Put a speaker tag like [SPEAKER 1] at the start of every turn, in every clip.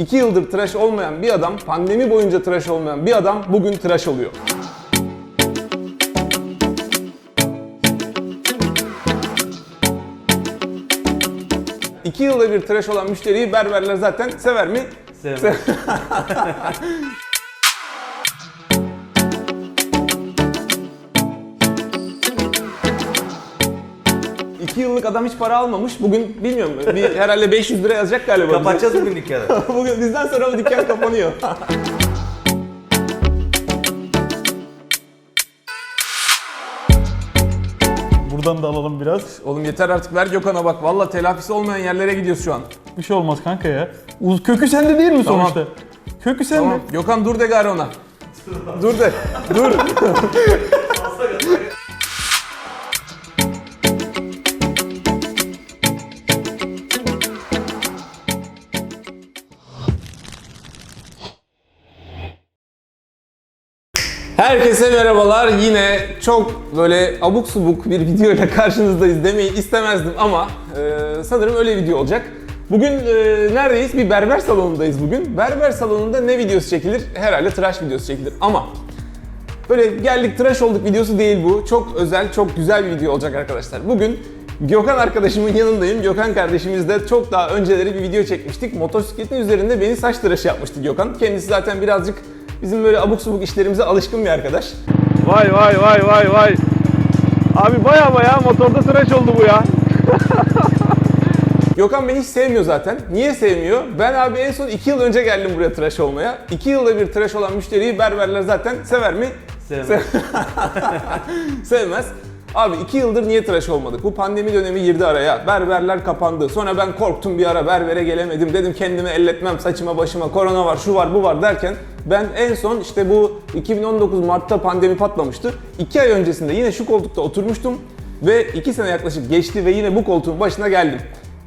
[SPEAKER 1] 2 yıldır tıraş olmayan bir adam, pandemi boyunca tıraş olmayan bir adam bugün tıraş oluyor. İki yılda bir tıraş olan müşteriyi berberler zaten sever mi? Sevmez. yıllık adam hiç para almamış. Bugün bilmiyorum bir, herhalde 500 lira yazacak galiba.
[SPEAKER 2] Kapatacağız bugün dükkanı.
[SPEAKER 1] bugün bizden sonra bu dükkan kapanıyor.
[SPEAKER 3] Buradan da alalım biraz.
[SPEAKER 1] Oğlum yeter artık ver Gökhan'a bak. Valla telafisi olmayan yerlere gidiyoruz şu an.
[SPEAKER 3] Bir şey olmaz kanka ya. Uz- Kökü sende değil mi
[SPEAKER 1] Tamam.
[SPEAKER 3] sonuçta? Kökü sende.
[SPEAKER 1] Tamam. Gökhan dur de gari ona. Dur de. Dur. Herkese merhabalar. Yine çok böyle abuk subuk bir video ile karşınızdayız demeyi istemezdim ama e, sanırım öyle video olacak. Bugün e, neredeyiz? Bir berber salonundayız bugün. Berber salonunda ne videosu çekilir? Herhalde tıraş videosu çekilir ama böyle geldik tıraş olduk videosu değil bu. Çok özel, çok güzel bir video olacak arkadaşlar. Bugün Gökhan arkadaşımın yanındayım. Gökhan kardeşimizle çok daha önceleri bir video çekmiştik. Motosikletin üzerinde beni saç tıraşı yapmıştı Gökhan. Kendisi zaten birazcık bizim böyle abuk subuk işlerimize alışkın bir arkadaş.
[SPEAKER 3] Vay vay vay vay vay. Abi baya baya motorda tıraş oldu bu ya.
[SPEAKER 1] Gökhan beni hiç sevmiyor zaten. Niye sevmiyor? Ben abi en son 2 yıl önce geldim buraya tıraş olmaya. 2 yılda bir tıraş olan müşteriyi berberler zaten sever mi?
[SPEAKER 2] Sevmem.
[SPEAKER 1] Sevmez. Abi 2 yıldır niye tıraş olmadık? Bu pandemi dönemi girdi araya. Berberler kapandı. Sonra ben korktum bir ara berbere gelemedim. Dedim kendime elletmem saçıma başıma korona var şu var bu var derken ben en son işte bu 2019 Mart'ta pandemi patlamıştı. 2 ay öncesinde yine şu koltukta oturmuştum ve 2 sene yaklaşık geçti ve yine bu koltuğun başına geldim.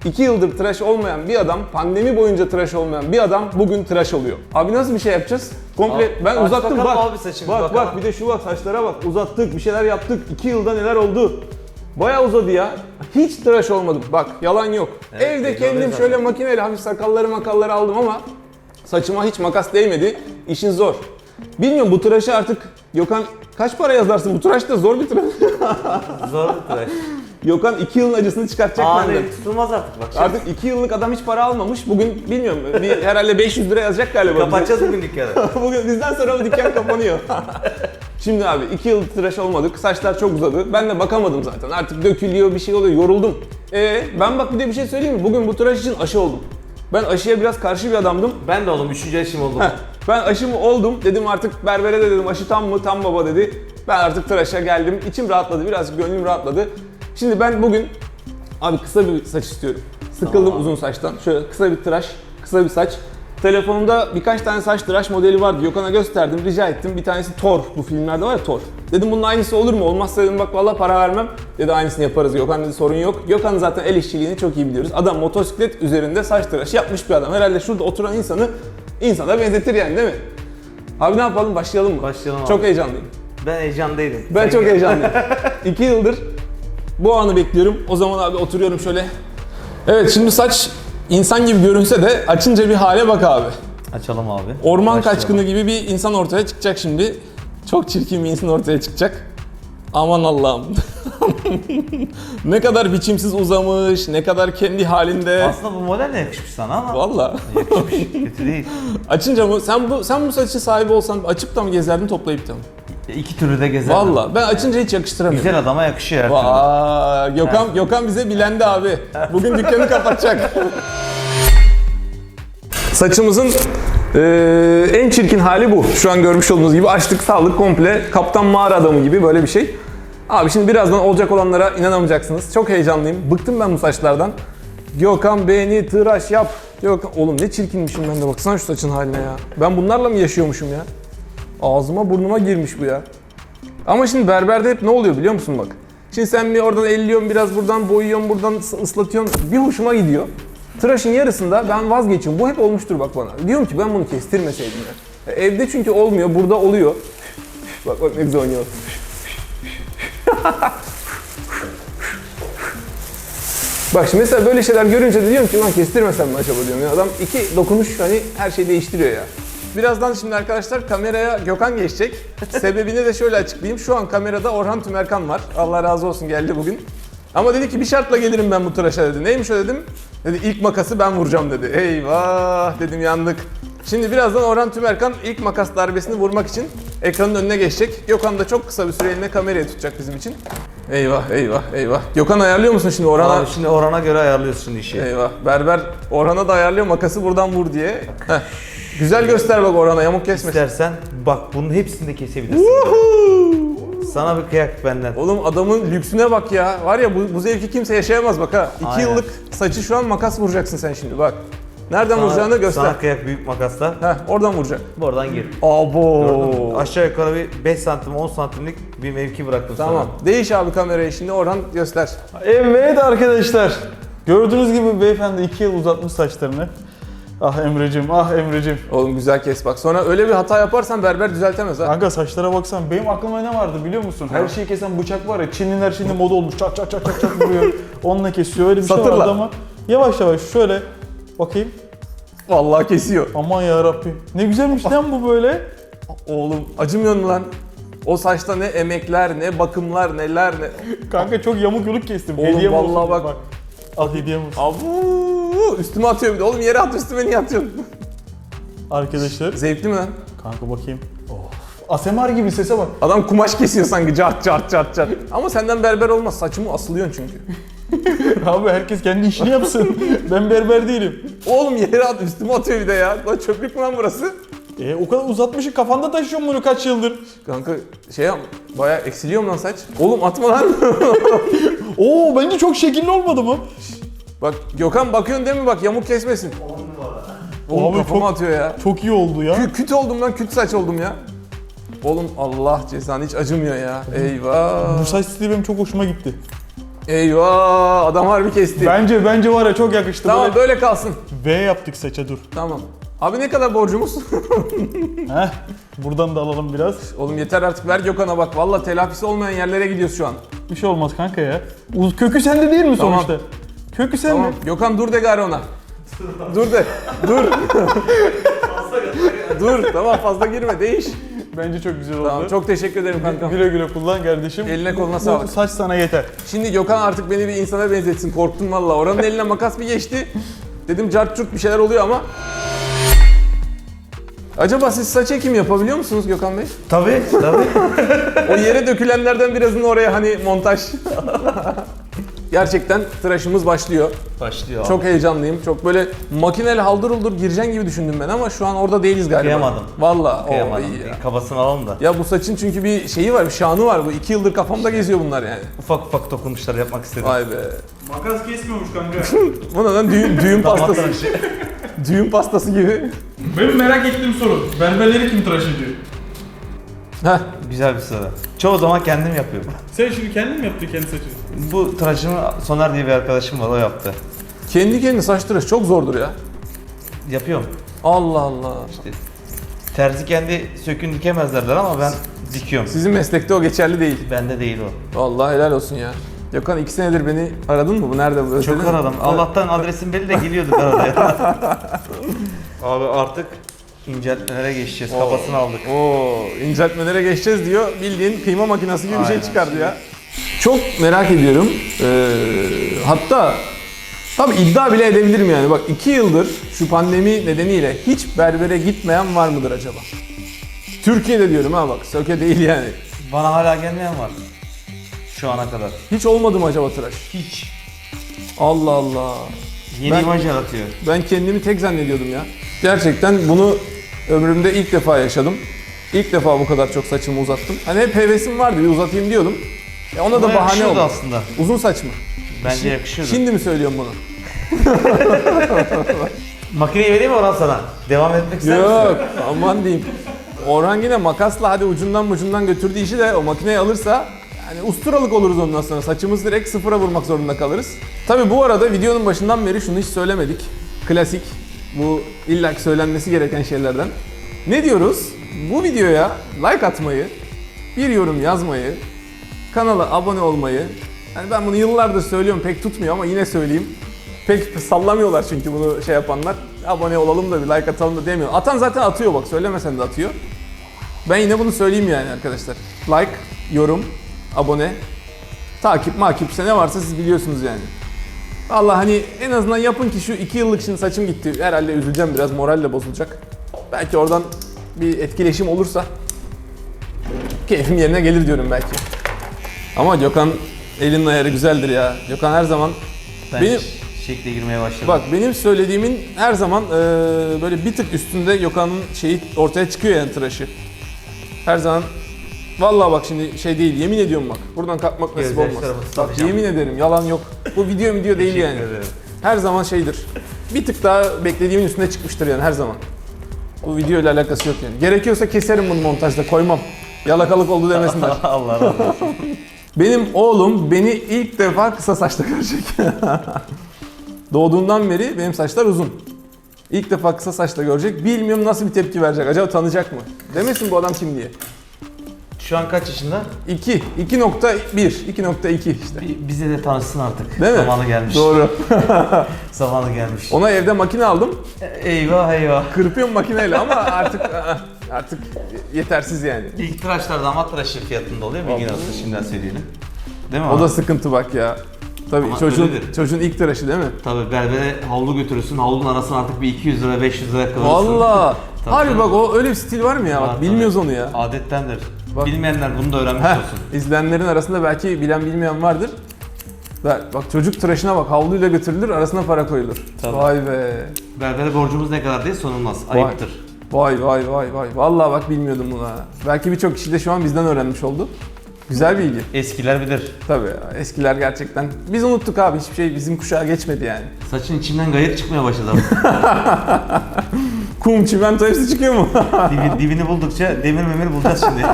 [SPEAKER 1] 2 yıldır tıraş olmayan bir adam, pandemi boyunca tıraş olmayan bir adam bugün tıraş oluyor. Abi nasıl bir şey yapacağız? Komple
[SPEAKER 2] Abi,
[SPEAKER 1] ben
[SPEAKER 2] aç
[SPEAKER 1] uzattım
[SPEAKER 2] bakalım
[SPEAKER 1] bak.
[SPEAKER 2] abi saçını,
[SPEAKER 1] bak
[SPEAKER 2] bakalım.
[SPEAKER 1] bak bir de şu bak saçlara bak uzattık bir şeyler yaptık. 2 yılda neler oldu? Bayağı uzadı ya. Hiç tıraş olmadım. Bak yalan yok.
[SPEAKER 2] Evet,
[SPEAKER 1] Evde kendim
[SPEAKER 2] oluyor
[SPEAKER 1] şöyle
[SPEAKER 2] zaten.
[SPEAKER 1] makineyle hafif sakalları makalları aldım ama saçıma hiç makas değmedi. İşin zor. Bilmiyorum bu tıraşı artık Gökhan kaç para yazarsın? Bu tıraş da zor bir tıraş.
[SPEAKER 2] Zor bir tıraş.
[SPEAKER 1] Gökhan 2 yılın acısını çıkartacak benden.
[SPEAKER 2] Ani tutulmaz artık bak.
[SPEAKER 1] Artık 2 yıllık adam hiç para almamış. Bugün bilmiyorum bir, herhalde 500 lira yazacak galiba. bize.
[SPEAKER 2] Kapatacağız bugün dükkanı.
[SPEAKER 1] Bugün bizden sonra bu dükkan kapanıyor. Şimdi abi 2 yıl tıraş olmadık. Saçlar çok uzadı. Ben de bakamadım zaten. Artık dökülüyor bir şey oluyor. Yoruldum. Ee, ben bak bir de bir şey söyleyeyim mi? Bugün bu tıraş için aşı oldum. Ben aşıya biraz karşı bir adamdım.
[SPEAKER 2] Ben de oğlum 3. yaşım oldum.
[SPEAKER 1] Heh, ben aşımı oldum. Dedim artık berbere de dedim aşı tam mı? Tam baba dedi. Ben artık tıraşa geldim. İçim rahatladı. Birazcık gönlüm rahatladı. Şimdi ben bugün abi kısa bir saç istiyorum. Sıkıldım
[SPEAKER 2] Tamam.
[SPEAKER 1] uzun saçtan. Şöyle kısa bir tıraş, kısa bir saç. Telefonumda birkaç tane saç tıraş modeli vardı. Gökhan'a gösterdim, rica ettim. Bir tanesi Thor. Bu filmlerde var ya Thor. Dedim bunun aynısı olur mu? Olmazsa dedim bak vallahi para vermem. Dedi aynısını yaparız. Gökhan dedi sorun yok. Gökhan zaten el işçiliğini çok iyi biliyoruz. Adam motosiklet üzerinde saç tıraşı yapmış bir adam. Herhalde şurada oturan insanı insana benzetir yani değil mi? Abi ne yapalım? Başlayalım mı?
[SPEAKER 2] Başlayalım abi.
[SPEAKER 1] Çok heyecanlıyım.
[SPEAKER 2] Ben heyecanlıydım.
[SPEAKER 1] Ben
[SPEAKER 2] Sen
[SPEAKER 1] çok heyecanlıyım. İki yıldır bu anı bekliyorum. O zaman abi oturuyorum şöyle. Evet şimdi saç insan gibi görünse de açınca bir hale bak abi.
[SPEAKER 2] Açalım abi.
[SPEAKER 1] Orman
[SPEAKER 2] Başlayalım.
[SPEAKER 1] kaçkını gibi bir insan ortaya çıkacak şimdi. Çok çirkin bir insan ortaya çıkacak. Aman Allah'ım. ne kadar biçimsiz uzamış, ne kadar kendi halinde.
[SPEAKER 2] Aslında bu model de yakışmış sana ama
[SPEAKER 1] Valla.
[SPEAKER 2] yakışmış. Kötü değil.
[SPEAKER 1] Açınca mı? Sen bu sen bu saçı sahibi olsan açıp da mı gezerdin, toplayıp da mı?
[SPEAKER 2] İki türlü de gezer.
[SPEAKER 1] Valla ben açınca hiç yakıştıramıyorum.
[SPEAKER 2] Güzel adama yakışıyor her türlü.
[SPEAKER 1] Vay, Gökhan, Gökhan bize bilendi abi. Bugün dükkanı kapatacak. Saçımızın eee, en çirkin hali bu. Şu an görmüş olduğunuz gibi açtık saldık komple. Kaptan mağara adamı gibi böyle bir şey. Abi şimdi birazdan olacak olanlara inanamayacaksınız. Çok heyecanlıyım. Bıktım ben bu saçlardan. Gökhan beni tıraş yap. Gökhan, oğlum ne çirkinmişim ben de baksana şu saçın haline ya. Ben bunlarla mı yaşıyormuşum ya? Ağzıma burnuma girmiş bu ya. Ama şimdi berberde hep ne oluyor biliyor musun bak. Şimdi sen bir oradan elliyorsun biraz buradan boyuyorsun buradan ıs- ıslatıyorsun. Bir hoşuma gidiyor. Tıraşın yarısında ben vazgeçiyorum. Bu hep olmuştur bak bana. Diyorum ki ben bunu kestirmeseydim ya. E, Evde çünkü olmuyor burada oluyor. bak bak ne güzel oynuyor. Bak şimdi mesela böyle şeyler görünce diyorum ki lan kestirmesem mi acaba diyorum. Ya adam iki dokunuş hani her şeyi değiştiriyor ya. Birazdan şimdi arkadaşlar kameraya Gökhan geçecek. Sebebini de şöyle açıklayayım. Şu an kamerada Orhan Tümerkan var. Allah razı olsun geldi bugün. Ama dedi ki bir şartla gelirim ben bu tıraşa dedi. Neymiş o dedim. Dedi ilk makası ben vuracağım dedi. Eyvah dedim yandık. Şimdi birazdan Orhan Tümerkan ilk makas darbesini vurmak için ekranın önüne geçecek. Gökhan da çok kısa bir süre eline kamerayı tutacak bizim için. Eyvah eyvah eyvah. Gökhan ayarlıyor musun şimdi Orhan'a?
[SPEAKER 2] Abi şimdi orana göre ayarlıyorsun işi.
[SPEAKER 1] Eyvah. Berber Orhan'a da ayarlıyor makası buradan vur diye. Heh. Güzel göster bak Orhan'a yamuk kesmesin.
[SPEAKER 2] İstersen bak bunun hepsini de kesebilirsin. Sana bir kıyak benden.
[SPEAKER 1] Oğlum adamın lüksüne bak ya. Var ya bu, bu zevki kimse yaşayamaz bak ha. İki
[SPEAKER 2] Aynen.
[SPEAKER 1] yıllık saçı şu an makas vuracaksın sen şimdi bak. Nereden
[SPEAKER 2] Sana-
[SPEAKER 1] vuracağını göster.
[SPEAKER 2] Sana kıyak büyük makasla.
[SPEAKER 1] Heh, oradan vuracak.
[SPEAKER 2] Buradan gir.
[SPEAKER 1] Abo.
[SPEAKER 2] Aşağı yukarı bir 5 santim 10 santimlik bir mevki bıraktım
[SPEAKER 1] Tamam. Değiş abi kamerayı şimdi Orhan göster.
[SPEAKER 3] Evet arkadaşlar. Gördüğünüz gibi beyefendi 2 yıl uzatmış saçlarını. Ah Emre'cim, ah Emre'cim.
[SPEAKER 1] Oğlum güzel kes bak. Sonra öyle bir hata yaparsan berber düzeltemez ha.
[SPEAKER 3] Kanka saçlara baksan benim aklıma ne vardı biliyor musun? Her şeyi kesen bıçak var ya Çinliler şimdi moda olmuş çat çat çat çat çat vuruyor. Onunla kesiyor öyle bir şey
[SPEAKER 1] Satırla.
[SPEAKER 3] vardı ama yavaş yavaş şöyle bakayım.
[SPEAKER 1] Vallahi kesiyor.
[SPEAKER 3] Aman ya Rabbim. Ne güzelmiş lan bu böyle.
[SPEAKER 1] Oğlum acımıyor mu lan? O saçta ne emekler, ne bakımlar, neler ne...
[SPEAKER 3] Kanka çok yamuk yuluk kestim.
[SPEAKER 1] Oğlum
[SPEAKER 3] Hediyem
[SPEAKER 1] vallahi
[SPEAKER 3] olsun.
[SPEAKER 1] bak.
[SPEAKER 3] Al hediyem olsun.
[SPEAKER 1] Abu üstüme atıyor bir de. Oğlum yere at üstüme niye atıyorsun?
[SPEAKER 3] Arkadaşlar.
[SPEAKER 1] Zevkli mi lan?
[SPEAKER 3] Kanka bakayım. Of. ASMR gibi sese bak.
[SPEAKER 1] Adam kumaş kesiyor sanki cart cart cart cart. Ama senden berber olmaz. Saçımı asılıyorsun çünkü.
[SPEAKER 3] Abi herkes kendi işini yapsın. ben berber değilim.
[SPEAKER 1] Oğlum yere at üstüme atıyor bir de ya. Lan çöplük mü lan burası?
[SPEAKER 3] E, o kadar uzatmışsın kafanda taşıyorsun bunu kaç yıldır.
[SPEAKER 1] Kanka şey yap, bayağı eksiliyor mu lan saç? Oğlum atma lan.
[SPEAKER 3] Oo bence çok şekilli olmadı mı?
[SPEAKER 1] bak Gökhan bakıyorsun değil mi bak yamuk kesmesin. Oğlum
[SPEAKER 3] Abi
[SPEAKER 1] kafama
[SPEAKER 3] çok-
[SPEAKER 1] atıyor ya.
[SPEAKER 3] Çok iyi oldu ya.
[SPEAKER 1] Kü- küt oldum lan küt saç oldum ya. Oğlum Allah cezanı hiç acımıyor ya. Eyvah.
[SPEAKER 3] Bu saç stili benim çok hoşuma gitti.
[SPEAKER 1] Eyvah adam harbi kesti.
[SPEAKER 3] Bence bence var ya çok yakıştı.
[SPEAKER 1] Tamam
[SPEAKER 3] Böyle
[SPEAKER 1] böyle kalsın.
[SPEAKER 3] V yaptık saça dur.
[SPEAKER 1] Tamam. Abi ne kadar borcumuz?
[SPEAKER 3] Heh. Buradan da alalım biraz.
[SPEAKER 1] Oğlum yeter artık ver Gökhan'a bak. Valla telafisi olmayan yerlere gidiyoruz şu an.
[SPEAKER 3] Bir şey olmaz kanka ya. Uz- Kökü sende değil mi
[SPEAKER 1] Tamam.
[SPEAKER 3] sonuçta? Kökü sende.
[SPEAKER 1] Tamam. Gökhan dur de gari ona. dur de. Dur. dur. Tamam fazla girme. Değiş.
[SPEAKER 3] Bence çok güzel oldu.
[SPEAKER 1] Tamam çok teşekkür ederim kankam.
[SPEAKER 3] Güle güle kullan kardeşim.
[SPEAKER 1] Eline koluna
[SPEAKER 3] Bu
[SPEAKER 1] sağlık.
[SPEAKER 3] saç sana yeter.
[SPEAKER 1] Şimdi Gökhan artık beni bir insana benzetsin. Korktum valla. Oranın eline makas bir geçti. Dedim cart curt bir şeyler oluyor ama. Acaba siz saç ekim yapabiliyor musunuz Gökhan Bey?
[SPEAKER 2] Tabii tabii.
[SPEAKER 1] O yere dökülenlerden birazını oraya hani montaj. Gerçekten tıraşımız başlıyor.
[SPEAKER 2] Başlıyor.
[SPEAKER 1] Çok heyecanlıyım. Çok böyle makineli haldır uldur gireceksin gibi düşündüm ben ama şu an orada değiliz galiba.
[SPEAKER 2] Kıyamadım.
[SPEAKER 1] Valla. o
[SPEAKER 2] Kıyamadım.
[SPEAKER 1] ya.
[SPEAKER 2] Kafasını alalım da.
[SPEAKER 1] Ya bu saçın çünkü bir şeyi var, bir şanı var bu. iki yıldır kafamda geziyor bunlar yani.
[SPEAKER 2] Ufak ufak dokunuşlar yapmak istedim.
[SPEAKER 1] Vay be.
[SPEAKER 3] Makas kesmiyormuş kanka.
[SPEAKER 1] Bu ne lan düğün, düğün pastası. düğün pastası gibi.
[SPEAKER 4] Benim merak ettiğim soru. Berberleri kim tıraş ediyor?
[SPEAKER 1] Heh.
[SPEAKER 2] Güzel bir soru. Çoğu zaman kendim yapıyorum.
[SPEAKER 4] Sen şimdi kendin mi yaptın kendi saçını?
[SPEAKER 2] Bu tıraşımı Soner diye bir arkadaşım var o yaptı.
[SPEAKER 1] Kendi kendine saç tıraş çok zordur ya.
[SPEAKER 2] Yapıyorum.
[SPEAKER 1] Allah Allah.
[SPEAKER 2] İşte terzi kendi sökün dikemez derler ama ben dikiyorum.
[SPEAKER 1] Sizin meslekte o geçerli değil.
[SPEAKER 2] Bende değil o.
[SPEAKER 1] Vallahi helal olsun ya. Gökhan iki senedir beni aradın mı? Bu nerede? Bu
[SPEAKER 2] Çok aradım. Allah'tan adresim belli de geliyorduk arada ya. Abi artık inceltmelere geçeceğiz. Kafasını aldık.
[SPEAKER 1] Oo, inceltmelere geçeceğiz diyor. Bildiğin kıyma makinesi gibi bir şey
[SPEAKER 2] Aynen.
[SPEAKER 1] çıkardı ya. Çok merak ediyorum. Ee, hatta tabii iddia bile edebilirim yani. Bak iki yıldır şu pandemi nedeniyle hiç berbere gitmeyen var mıdır acaba? Türkiye'de diyorum ha bak. Söke değil yani.
[SPEAKER 2] Bana hala gelmeyen var. Şu ana kadar.
[SPEAKER 1] Hiç olmadı mı acaba tıraş?
[SPEAKER 2] Hiç.
[SPEAKER 1] Allah Allah.
[SPEAKER 2] Yeni
[SPEAKER 1] Ben-
[SPEAKER 2] imaj yaratıyor.
[SPEAKER 1] Ben kendimi tek zannediyordum ya. Gerçekten bunu ömrümde ilk defa yaşadım. İlk defa bu kadar çok saçımı uzattım. Hani hep hevesim vardı bir uzatayım diyordum. E ona da
[SPEAKER 2] Ama
[SPEAKER 1] bahane oldu.
[SPEAKER 2] aslında.
[SPEAKER 1] Uzun saç mı?
[SPEAKER 2] Bence yakışıyordu.
[SPEAKER 1] Şimdi mi söylüyorum bunu?
[SPEAKER 2] Makineyi vereyim mi Orhan sana? Devam etmek ister misin?
[SPEAKER 1] Yok aman diyeyim. Orhan yine makasla hadi ucundan ucundan götürdüğü işi de o makineyi alırsa yani usturalık oluruz ondan sonra. Saçımız direkt sıfıra vurmak zorunda kalırız. Tabi bu arada videonun başından beri şunu hiç söylemedik. Klasik. Bu illaki söylenmesi gereken şeylerden. Ne diyoruz? Bu videoya like atmayı, bir yorum yazmayı, kanala abone olmayı, Yani ben bunu yıllardır söylüyorum pek tutmuyor ama yine söyleyeyim. Pek sallamıyorlar çünkü bunu şey yapanlar. Abone olalım da bir like atalım da demiyor. Atan zaten atıyor bak söylemesen de atıyor. Ben yine bunu söyleyeyim yani arkadaşlar. Like, yorum, abone, takip, makipse ne varsa siz biliyorsunuz yani. Allah hani en azından yapın ki şu iki yıllık şimdi saçım gitti. Herhalde üzüleceğim biraz moral de bozulacak. Belki oradan bir etkileşim olursa keyfim yerine gelir diyorum belki. Ama Gökhan elinin ayarı güzeldir ya. Gökhan her zaman
[SPEAKER 2] Ben
[SPEAKER 1] Benim-
[SPEAKER 2] şekle girmeye başladım.
[SPEAKER 1] bak benim söylediğimin her zaman eee, böyle bir tık üstünde Gökhan'ın şeyi ortaya çıkıyor yani tıraşı. Her zaman Vallahi bak şimdi şey değil yemin ediyorum bak. Buradan kalkmak nasip olmaz.
[SPEAKER 2] Gözyaşlarımı
[SPEAKER 1] Bak yemin ederim yalan yok. Bu video video değil
[SPEAKER 2] Teşekkür
[SPEAKER 1] yani.
[SPEAKER 2] ederim.
[SPEAKER 1] Her zaman şeydir. Bir tık daha beklediğimin üstüne çıkmıştır yani her zaman. Bu video ile alakası yok yani. Gerekiyorsa keserim bunu montajda koymam. Yalakalık oldu demesinler.
[SPEAKER 2] Allah razı olsun.
[SPEAKER 1] Benim oğlum beni ilk defa kısa saçta görecek. Doğduğundan beri benim saçlar uzun. İlk defa kısa saçta görecek. Bilmiyorum nasıl bir tepki verecek. Acaba tanıyacak mı? Demesin bu adam kim diye.
[SPEAKER 2] Şu an kaç yaşında?
[SPEAKER 1] 2, 2.1, 2.2 işte.
[SPEAKER 2] Bir- Bize de tanışsın artık.
[SPEAKER 1] Değil mi?
[SPEAKER 2] Zamanı gelmiş.
[SPEAKER 1] Doğru.
[SPEAKER 2] Zamanı gelmiş.
[SPEAKER 1] Ona evde makine aldım.
[SPEAKER 2] Eyvah eyvah.
[SPEAKER 1] Kırpıyorum makineyle ama artık artık yetersiz yani.
[SPEAKER 2] İlk tıraşlar damat tıraşı fiyatında oluyor. Bilgin olsun şimdiden söyleyelim. Değil mi
[SPEAKER 1] O
[SPEAKER 2] abi?
[SPEAKER 1] da sıkıntı bak ya. Tabii
[SPEAKER 2] Ama
[SPEAKER 1] çocuğun
[SPEAKER 2] öyledir.
[SPEAKER 1] çocuğun ilk tıraşı değil mi?
[SPEAKER 2] Tabii berbere havlu götürürsün. Havlunun arasına artık bir 200 lira 500 lira kılırsın.
[SPEAKER 1] Valla.
[SPEAKER 2] Tabii
[SPEAKER 1] Harbi bak o öyle bir stil var mı ya?
[SPEAKER 2] Var
[SPEAKER 1] Bak
[SPEAKER 2] tabii.
[SPEAKER 1] bilmiyoruz onu ya.
[SPEAKER 2] Adettendir.
[SPEAKER 1] Bak.
[SPEAKER 2] Bilmeyenler bunu da öğrenmiş
[SPEAKER 1] Heh,
[SPEAKER 2] olsun.
[SPEAKER 1] izleyenlerin arasında belki bilen bilmeyen vardır. Bak, bak çocuk tıraşına bak havluyla götürülür arasına para koyulur.
[SPEAKER 2] Tabii.
[SPEAKER 1] Vay be.
[SPEAKER 2] Berbere borcumuz ne kadar diye sorulmaz. Ayıptır.
[SPEAKER 1] Vay vay vay vay. Vallahi bak bilmiyordum bunu ha. Belki birçok kişi de şu an bizden öğrenmiş oldu. Güzel bilgi.
[SPEAKER 2] Eskiler bilir.
[SPEAKER 1] Tabii eskiler gerçekten. Biz unuttuk abi hiçbir şey bizim kuşağa geçmedi yani.
[SPEAKER 2] Saçın içinden gayet çıkmaya başladı.
[SPEAKER 1] Kum, çimento hepsi çıkıyor mu?
[SPEAKER 2] Dibi, dibini buldukça demir memir bulacağız şimdi.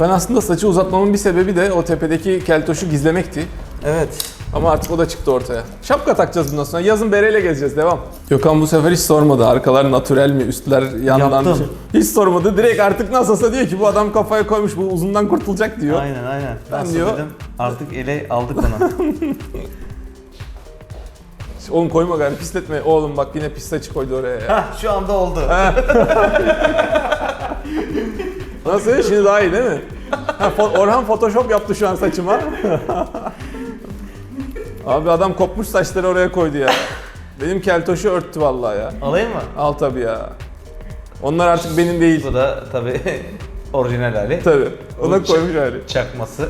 [SPEAKER 1] ben aslında saçı uzatmamın bir sebebi de o tepedeki keltoşu gizlemekti.
[SPEAKER 2] Evet.
[SPEAKER 1] Ama artık o da çıktı ortaya. Şapka takacağız bundan sonra. Yazın bereyle gezeceğiz. Devam. Gökhan bu sefer hiç sormadı. Arkalar natürel mi? Üstler yandan
[SPEAKER 2] Yaptım.
[SPEAKER 1] şey. Hiç sormadı. Direkt artık nasılsa diyor ki bu adam kafaya koymuş bu uzundan kurtulacak diyor.
[SPEAKER 2] Aynen aynen.
[SPEAKER 1] Ben
[SPEAKER 2] Nasıl
[SPEAKER 1] diyor-
[SPEAKER 2] dedim artık ele aldık onu.
[SPEAKER 1] Oğlum koyma gari pisletme. Oğlum bak yine pis saçı koydu oraya ya.
[SPEAKER 2] Hah şu anda oldu.
[SPEAKER 1] Nasıl? Şimdi daha iyi değil mi? Ha, fo- Orhan Photoshop yaptı şu an saçıma. Abi adam kopmuş saçları oraya koydu ya. Benim keltoşu örttü vallahi ya.
[SPEAKER 2] Alayım mı?
[SPEAKER 1] Al tabii ya. Onlar artık benim değil.
[SPEAKER 2] Bu da tabii orijinal hali.
[SPEAKER 1] Tabii. Ona
[SPEAKER 2] Bu
[SPEAKER 1] koymuş hali.
[SPEAKER 2] Çakması.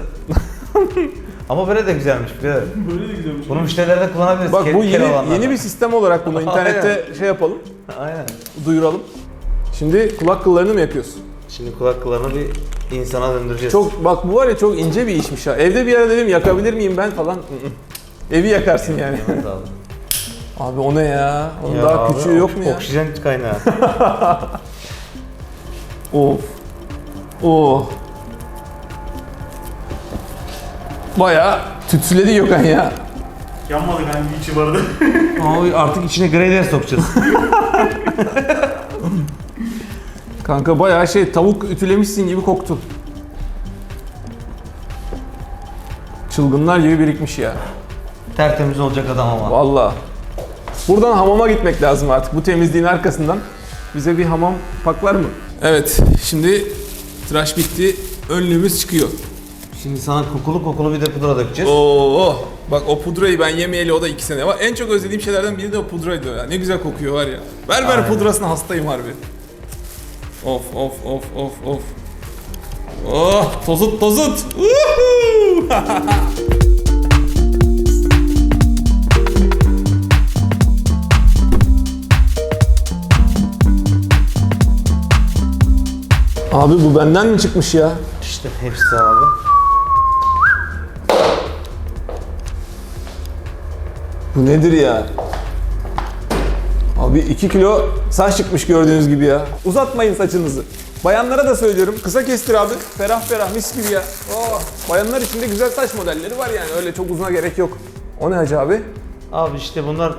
[SPEAKER 2] Ama böyle de güzelmiş biliyorum.
[SPEAKER 4] Böyle de güzelmiş.
[SPEAKER 2] Bunu müşterilerde kullanabiliriz.
[SPEAKER 1] Bak bu yeni yeni bir sistem olarak bunu internette şey yapalım,
[SPEAKER 2] Aynen.
[SPEAKER 1] duyuralım. Şimdi kulak kıllarını mı yapıyorsun?
[SPEAKER 2] Şimdi kulak kıllarını bir insana döndüreceğiz.
[SPEAKER 1] Çok bak bu var ya çok ince bir işmiş ha. Evde bir ara dedim yakabilir miyim ben falan. Evi yakarsın yani. Abi o ne ya? Onun
[SPEAKER 2] Ya
[SPEAKER 1] daha
[SPEAKER 2] abi,
[SPEAKER 1] küçüğü yok
[SPEAKER 2] ok-
[SPEAKER 1] mu ya?
[SPEAKER 2] Oksijen kaynağı.
[SPEAKER 1] Of. Oh. Bayağı tütsüledi Gökhan ya.
[SPEAKER 4] Yanmadı kanka içi vardı.
[SPEAKER 2] Ama artık içine grader sokacağız.
[SPEAKER 1] Kanka bayağı şey tavuk ütülemişsin gibi koktu. Çılgınlar gibi birikmiş ya.
[SPEAKER 2] Tertemiz olacak adam ama.
[SPEAKER 1] Vallahi. Buradan hamama gitmek lazım artık. Bu temizliğin arkasından bize bir hamam paklar mı? Evet, şimdi tıraş bitti. Önlüğümüz çıkıyor.
[SPEAKER 2] Şimdi sana kokulu kokulu bir de pudra dökeceğiz.
[SPEAKER 1] Oo, bak o pudrayı ben yemeyeli o da iki sene var. En çok özlediğim şeylerden biri de o pudraydı ya. Ne güzel kokuyor var ya. Ver ver
[SPEAKER 2] Aynen.
[SPEAKER 1] pudrasına hastayım harbi. Of of of of of. Oh, tozut tozut. Abi bu benden mi çıkmış ya?
[SPEAKER 2] İşte hepsi abi.
[SPEAKER 1] Bu nedir ya? Abi 2 kilo saç çıkmış gördüğünüz gibi ya. Uzatmayın saçınızı. Bayanlara da söylüyorum. Kısa kestir abi. Ferah ferah mis gibi ya. Oh, bayanlar için de güzel saç modelleri var yani. Öyle çok uzuna gerek yok. O ne hacı abi?
[SPEAKER 2] Abi işte bunlar e,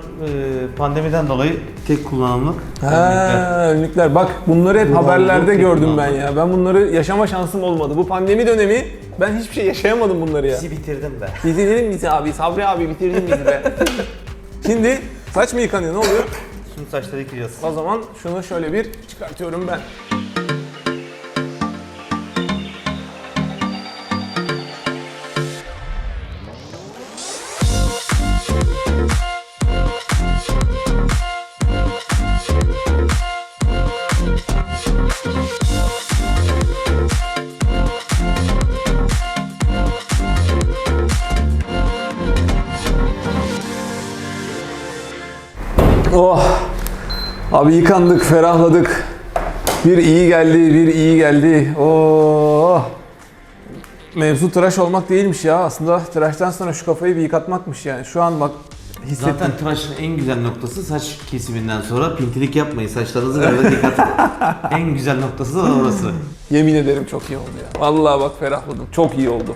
[SPEAKER 2] pandemiden dolayı tek kullanımlık.
[SPEAKER 1] Ha, önlükler. Bak bunları hep
[SPEAKER 2] Kullandım,
[SPEAKER 1] haberlerde
[SPEAKER 2] tek
[SPEAKER 1] gördüm ben ya. Ben bunları yaşama şansım olmadı. Bu pandemi dönemi ben hiçbir şey yaşayamadım bunları ya.
[SPEAKER 2] Bizi bitirdim be.
[SPEAKER 1] Bitirdin bizi abi. Sabri abi bitirdin bizi be. Şimdi saç mı yıkanıyor ne oluyor?
[SPEAKER 2] Şimdi saçları yıkayacağız.
[SPEAKER 1] O zaman şunu şöyle bir çıkartıyorum ben. Oh! Abi yıkandık, ferahladık. Bir iyi geldi, bir iyi geldi. Oh! Mevzu tıraş olmak değilmiş ya. Aslında tıraştan sonra şu kafayı bir yıkatmakmış yani. Şu an bak hissettim.
[SPEAKER 2] Zaten tıraşın en güzel noktası saç kesiminden sonra pintilik yapmayın. Saçlarınızı böyle yıkatın. en güzel noktası da orası.
[SPEAKER 1] Yemin ederim çok iyi oldu ya. Vallahi bak ferahladım. Çok iyi oldu.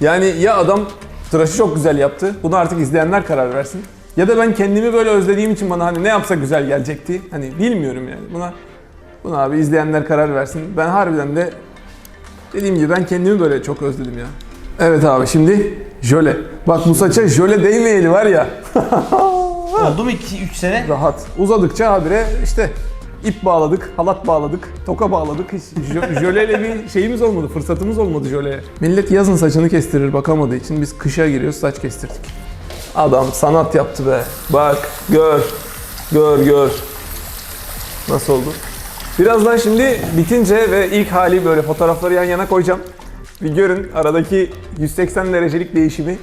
[SPEAKER 1] Yani ya adam tıraşı çok güzel yaptı. Bunu artık izleyenler karar versin. Ya da ben kendimi böyle özlediğim için bana hani ne yapsa güzel gelecekti. Hani bilmiyorum yani. Buna buna abi izleyenler karar versin. Ben harbiden de dediğim gibi ben kendimi böyle çok özledim ya. Evet abi şimdi jöle. Bak bu saça jöle değmeyeli var ya.
[SPEAKER 2] Oldu mu 2-3 sene?
[SPEAKER 1] Rahat. Uzadıkça habire işte ip bağladık, halat bağladık, toka bağladik. Hiç jö- jöleyle bir şeyimiz olmadı, fırsatımız olmadı jöleye. Millet yazın saçını kestirir bakamadığı için biz kışa giriyoruz saç kestirdik. Adam sanat yaptı be. Bak, gör, gör, gör. Nasıl oldu? Birazdan şimdi bitince ve ilk hali böyle fotoğrafları yan yana koyacağım. Bir görün aradaki 180 derecelik değişimi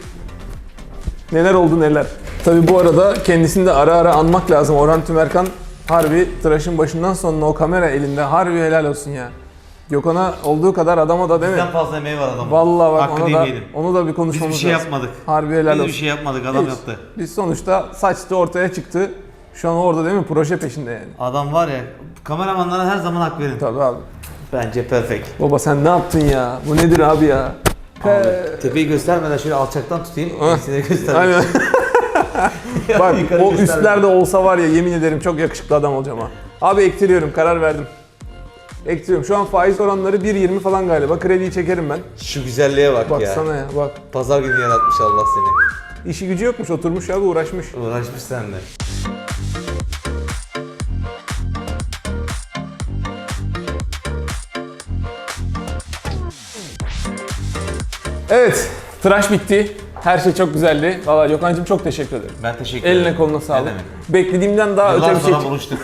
[SPEAKER 1] Neler oldu neler. Tabi bu arada kendisini de ara ara anmak lazım. Orhan Tümerkan harbi tıraşın başından sonuna o kamera elinde harbi helal olsun ya. Gökhan'a olduğu kadar adama da değil mi?
[SPEAKER 2] Bizden fazla emeği var adamın.
[SPEAKER 1] Vallahi bak
[SPEAKER 2] Hakkını
[SPEAKER 1] onu da,
[SPEAKER 2] yemeyelim.
[SPEAKER 1] onu da bir
[SPEAKER 2] Biz
[SPEAKER 1] konuşmamız
[SPEAKER 2] bir şey
[SPEAKER 1] lazım.
[SPEAKER 2] yapmadık.
[SPEAKER 1] Harbi helal
[SPEAKER 2] Biz
[SPEAKER 1] olsun.
[SPEAKER 2] bir şey yapmadık adam
[SPEAKER 1] Hiç.
[SPEAKER 2] yaptı.
[SPEAKER 1] Biz sonuçta saçtı ortaya çıktı. Şu an orada değil mi? Proje peşinde yani.
[SPEAKER 2] Adam var ya kameramanlara her zaman hak verin.
[SPEAKER 1] Tabii abi.
[SPEAKER 2] Bence perfect.
[SPEAKER 1] Baba sen ne yaptın ya? Bu nedir abi ya? He.
[SPEAKER 2] Tepeyi göstermeden şöyle alçaktan tutayım.
[SPEAKER 1] Ah.
[SPEAKER 2] İkisini göstereyim.
[SPEAKER 1] Aynen. Bak
[SPEAKER 2] Yukarı
[SPEAKER 1] o üstlerde olsa var ya yemin ederim çok yakışıklı adam olacağım ha. Abi ektiriyorum karar verdim. Ektiriyorum. Şu an faiz oranları 1.20 falan galiba. Krediyi çekerim ben.
[SPEAKER 2] Şu güzelliğe bak, ya.
[SPEAKER 1] Baksana ya bak.
[SPEAKER 2] Pazar günü yaratmış Allah seni.
[SPEAKER 1] İşi gücü yokmuş oturmuş ya bu uğraşmış.
[SPEAKER 2] Uğraşmış seninle.
[SPEAKER 1] Evet tıraş bitti. Her şey çok güzeldi. Valla Gökhan'cığım çok teşekkür ederim.
[SPEAKER 2] Ben teşekkür ederim.
[SPEAKER 1] Eline koluna sağlık.
[SPEAKER 2] Ne demek.
[SPEAKER 1] Beklediğimden daha
[SPEAKER 2] Yıllar
[SPEAKER 1] öte bir şey.
[SPEAKER 2] sonra buluştuk.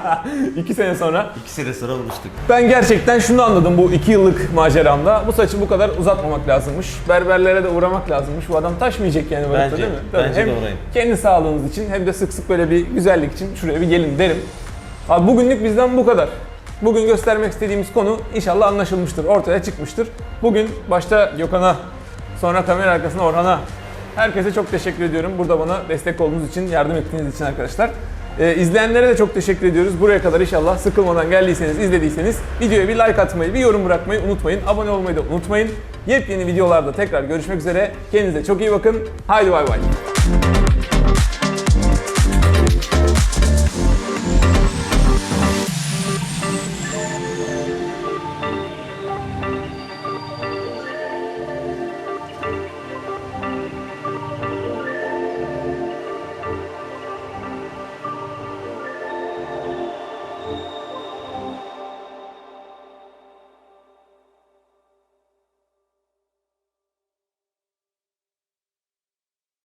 [SPEAKER 1] İki sene sonra.
[SPEAKER 2] İki sene sonra buluştuk.
[SPEAKER 1] Ben gerçekten şunu anladım bu iki yıllık maceramda. Bu saçı bu kadar uzatmamak lazımmış. Berberlere de uğramak lazımmış. Bu adam taşmayacak yani
[SPEAKER 2] Bence,
[SPEAKER 1] değil mi?
[SPEAKER 2] bence
[SPEAKER 1] hem
[SPEAKER 2] de uğrayın.
[SPEAKER 1] kendi sağlığınız için hem de sık sık böyle bir güzellik için şuraya bir gelin derim. Abi bugünlük bizden bu kadar. Bugün göstermek istediğimiz konu inşallah anlaşılmıştır, ortaya çıkmıştır. Bugün başta Gökhan'a, sonra kamera arkasına Orhan'a, herkese çok teşekkür ediyorum. Burada bana destek olduğunuz için, yardım ettiğiniz için arkadaşlar. Ee, izleyenlere de çok teşekkür ediyoruz. Buraya kadar inşallah sıkılmadan geldiyseniz, izlediyseniz videoya bir like atmayı, bir yorum bırakmayı unutmayın. Abone olmayı da unutmayın. Yepyeni videolarda tekrar görüşmek üzere. Kendinize çok iyi bakın. Haydi bay bay.